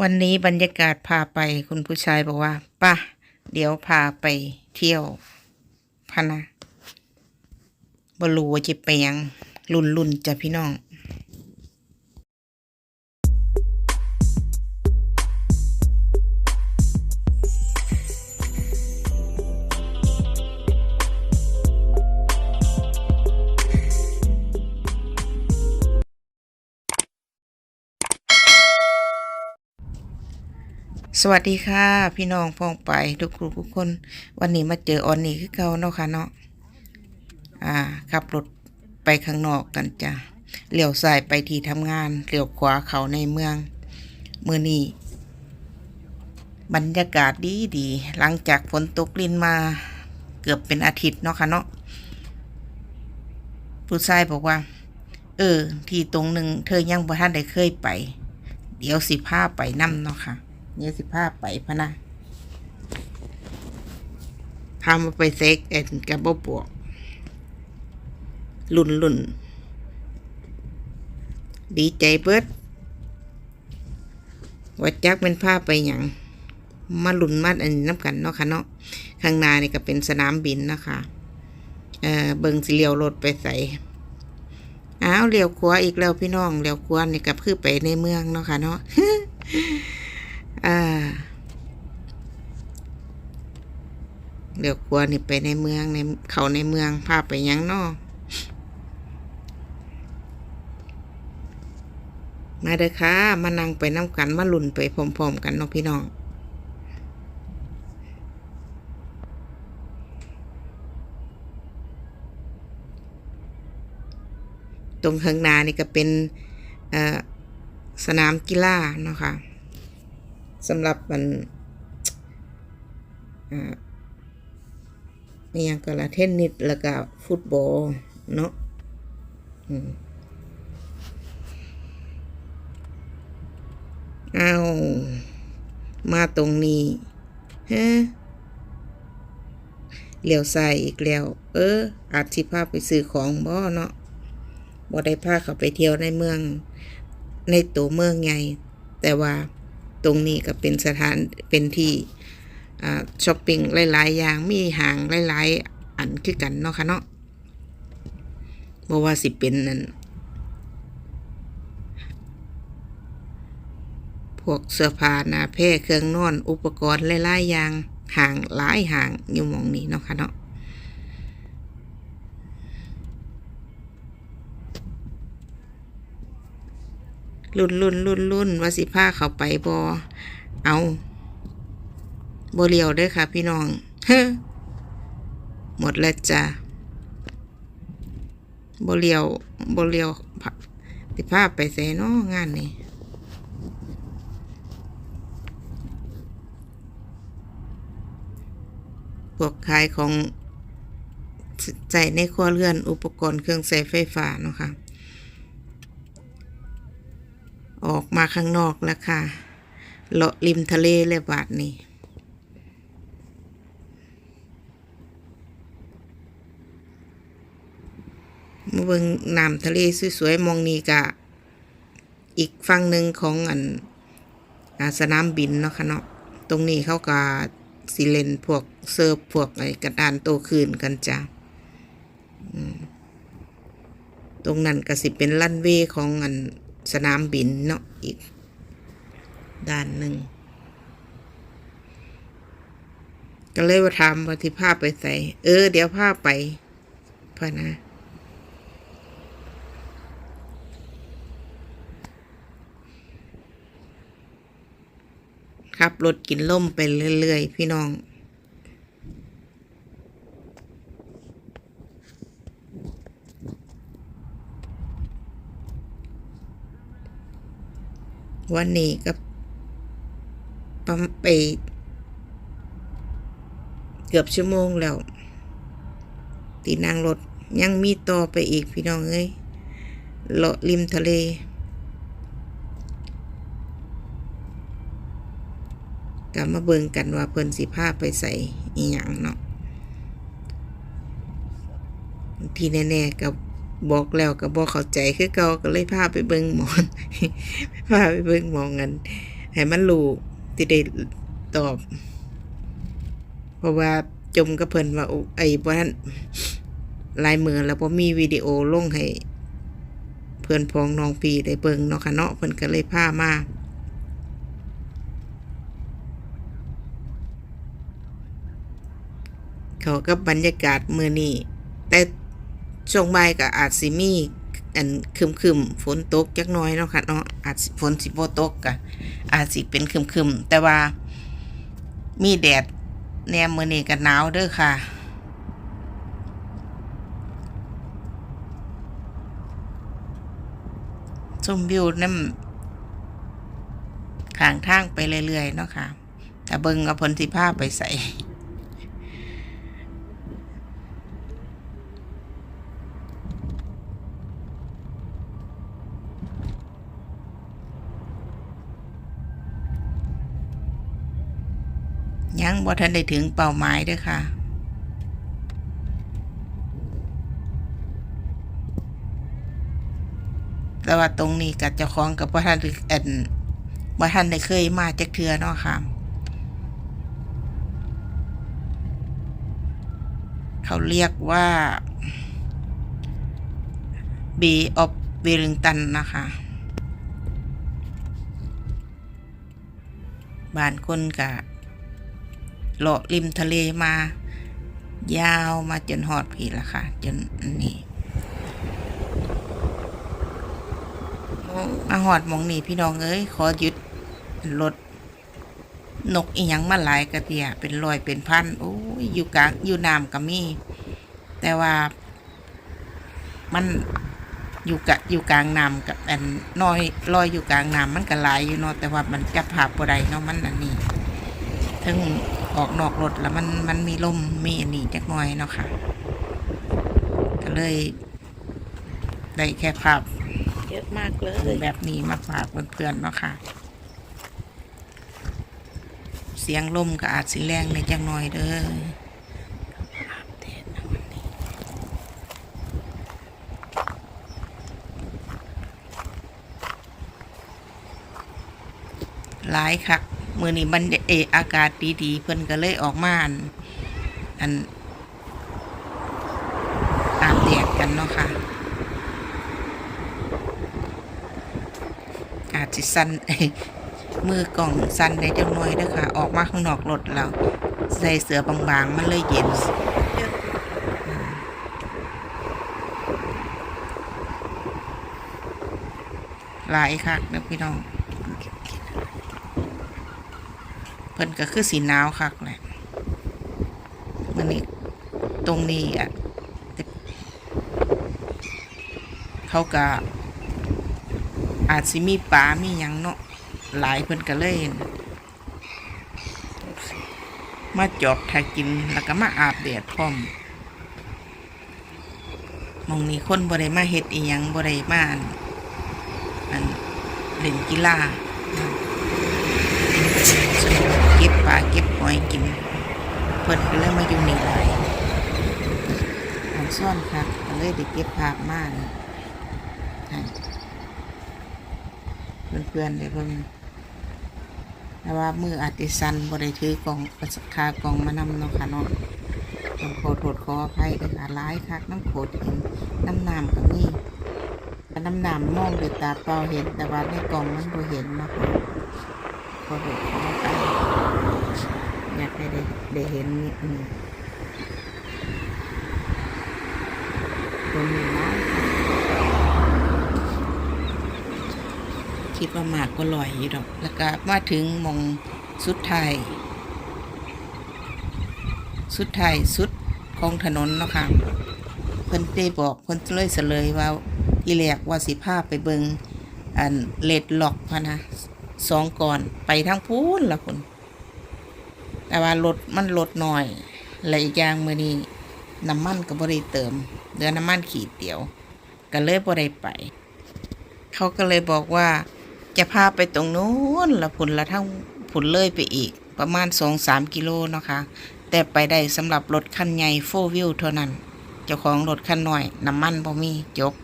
วันนี้บรรยากาศพาไปคุณผู้ชายบอกว่าป่ะเดี๋ยวพาไปเที่ยวพนะบรูจิไปยังรุ่นรุ่นๆจ้ะพี่น้อง สวัสดีค่ะ พี่น้องพ้องไปทุกครูทุกคน วันนี้มาเจอออนนี่คือเก่าเนาะค่ะเนาะอ่าขับรถไปข้างนอกกันจ้ะเหลียวซ้ายไปที่ทำงานเหลียวขวาเขาในเมืองมือนี้บรรยากาศดีดีหลังจากฝนตกลินมาเกือบเป็นอาทิตย์เนาะค่ะเนาะผู้ชายบอกว่า เออ ที่ตรงหนึ่งเธอยังบ่ท่านได้เคยไป เดี๋ยวสิพาไปนํเนาะค่ะ เดี๋ยวสิพาไปพะนะพามาไปเซ็กเอ็นกับบ่ปวกลุ่นลุ่นดีใจเบิดว่าจักเป็นภาไปหยังมาลุ่นมาอันน้ำกันเนาะค่ะเนาะข้างหน้านี่ก็เป็นสนามบินนะคะเอ่อเบิงสิเลียวรถไปใส่อ้าวเลียวขวาอีกแล้วพี่น้องเลียวขวานี่ก็คือไปในเมืองเนาะค่ะเนาะ อ่า เดี๋ยวกลัวนี่ไปในเมืองในเขาในเมืองพาไปยังนอมาเด้อค่ะ มานั่งไปน้ำกัน มาลุ่นไปพร้อมๆกันเนาะพี่น้อง ตรงข้างหน้านี่ก็เป็นสนามกีฬาเนาะค่ะ สำหรับมันมีอย่างก็ละเทนนิสแล้วก็ฟุตบอลเนาะอืมเอามาตรงนี้ฮะเลี้ยวซ้ายอีกแล้ว เออ อาจสิพาไปซื้อของบ่เนาะบ่ได้พาเขาไปเที่ยวในเมือง ในตัวเมืองใหญ่แต่ว่า ตรงนี้ก็เป็นสถานเป็นที่ช้อปปิ้งหลาย ๆ อย่างมีห้างหลาย ๆ อันคือกันเนาะค่ะเนาะบ่ว่าสิเป็นนั่นพวกเสื้อผ้าหน้าแพร่เครื่องนอนอุปกรณ์หลาย ๆ อย่างห่างหลายห่างอยู่หมองนี้เนาะค่ะเนาะ รุ่นรุ่นรุ่นรุ่นว่าสิพาเขาไปบอเอาบเลียวด้อค่ะพี่น้องเฮ้หมดแล้วจ้ะบเลียวบเลียวสิพาไปใส่น้องานนี่พวกขายของใส่ในครัวเรือนอุปกรณ์เครื่องใช้ไฟฟ้าเนาะค่ะ ออกมาข้างนอกแล้วค่ะ เลาะริมทะเลเลยบาดนี้มาเบิ่งน้ำทะเลสวยๆมองนี่กะ อีกฝั่งหนึ่งของอันอสนามบินเนาะค่ะเนาะตรงนี้เขาก็สิเลนพวกเซิร์ฟพวกไอ้กระดานโตคืนกันจ้ะตรงนั้นก็สิเป็นลันเวของอัน สนามบินเนาะอีก ด้านหนึ่งก็เลยว่าถามว่าที่พาไปใส่ เออ เดี๋ยวพาไปพะนะขับรถกินล่มไปเรื่อย ๆ พี่น้อง วันนี้ก็ประมไปเกือบชั่วโมงแล้วตีนางรถยังมีต่อไปอีกพี่น้องเอ้ยเลาะริมทะเล กลับมาเบิ่งกันว่าเพิ่นสิพาไปใส่อีหยังเนาะที่แน่ๆกับ บอกแล้วก็บอกเข้าใจคือเก่าก็เลยพาไปเบิ่งหมอนพาไปเบิ่งหมองกันให้มันรู้ที่ได้ตอบ เพราะว่าจมกับเพิ่นว่าโอ้ไอ้บ่ทันลายมือแล้วบ่มีวิดีโอลงให้เพื่อนพ้องน้องปีได้เบิ่งเนาะค่ะเนาะเพิ่นก็เลยพามาเขากับบรรยากาศมือนี้แต่ ช่วงบ่ายก็อาจสิมีอันคึมคึมฝนตกจักน้อยเนาะค่ะเนาะอาจฝนสิบ่ตกก็อาจสิเป็นคึมคึมแต่ว่ามีแดดแนมมือนี้ก็หนาวเด้อค่ะชมวิวน้ำข้างทางไปเรื่อยๆเนาะค่ะแต่เบิงเอาผลสิภาพไปใส่ ยังบ่ทันได้ถึงเป้าหมายเด้วยค่ะ แต่ว่าตรงนี้กับเจ้าของกับว่ท่านได้อันว่ท่านได้เคยมาจากเทือเนาะค่ะ เขาเรียกว่า B of Wellington นะคะบ้านคนกะ เลาะริมทะเลมา ยาวมาจนหอดผีละค่ะ จนนนี้มาหอดมองนี่พี่น้องเอ้ยขอหยุดรถนกอีหยังมาหลายกระเตียเป็นรอยเป็นพันโอ้ยอยู่กลางอยู่น้ำก็มี แต่ว่ามันอยู่กะอยู่กลางน้ำกับอันน้อยลอยอยู่กลางน้ำมันก็หลายอยู่เนาะแต่ว่ามันจับภาพบ่ได้เนาะมันอันนี้ถึง ออกนอกรถแล้วมันมันมีลมมีอันนี้จักหน่อยเนาะค่ะ ก็เลยได้แค่ภาพเยอะมากเลยแบบนี้มาฝากเพื่อนๆเนาะค่ะ เสียงลมก็อาจสิแรงในจังหน่อยเด้อหลายคัก มือนี้มันเออากาศดีๆ เพิ่นก็เลยออกมาอันอันอาบแดดกันเนาะค่ะ อาจจะสั้นมือกล่องสั้นได้จังหน่อยเด้อค่ะ ออกมาข้างนอกรถแล้วใส่เสื้อบางๆ มันเลยเย็นหลายคักนะพี่น้อง เพิ่นก็คือสีหนาวคักแหละมันนี่ตรงนี้อะเขาก็อาจสิมีปลามีหยังเนาะหลายเพิ่นก็เลยมาจอบถากินแล้วก็มาอาบแดดพร้อมมองนี้คนบ่ได้มาเฮ็ดอีหยังบ่ได้มาอันอันเล่นกีฬาเก็็บปลาเก็บหอยกิน เพิ่นก็เลยมาอยู่นี่หลายอันซ่อนครับก็เลยได้เก็บภาพมานี่ให้เพื่อนๆเลยเพิ่นแต่ว่ามืออาจจะสั่นบ่ได้ถือกล่องคากองมานำเนาะค่ะเนาะต้องขอโทษขออภัยด้วยค่ะหลายคักน้ำโขดเห็นน้ำน้ำก็มีแต่น้ำน้ำมองด้วยตาเปล่าเห็นแต่ว่าในกล่องมันบ่เห็นเนาะคะขอโทษ อยากให้ได้ได้เห็นนี่อืมคนมีน้อยค่ะคิดว่ามากก็ลอยอยู่ดอก แล้วก็มาถึงมองสุดท้ายสุดท้ายสุดของถนนเนาะค่ะเพิ่นได้บอกเพิ่นเลยเสลยว่าอีแหลกว่าสิพาไปเบิงอันเลดล็อกพะนะสองก่อนไปทางพูนละคน แต่ว่ารถมันลดหน่อยและอีกอย่างมือนี้น้ำมันก็บ่ได้เติมเหลือน้ำมันขีดเดียว ก็เลยบ่ได้ไป เขาก็เลยบอกว่า จะพาไปตรงนู้นละผุนละทั้งผุนเลยไปอีก ประมาณสองสามกิโลเนาะคะแต่ไปได้สำหรับรถคันใหญ่โฟวิวเท่านั้น เจ้าของรถคันหน่อยน้ำมันบ่มีจบ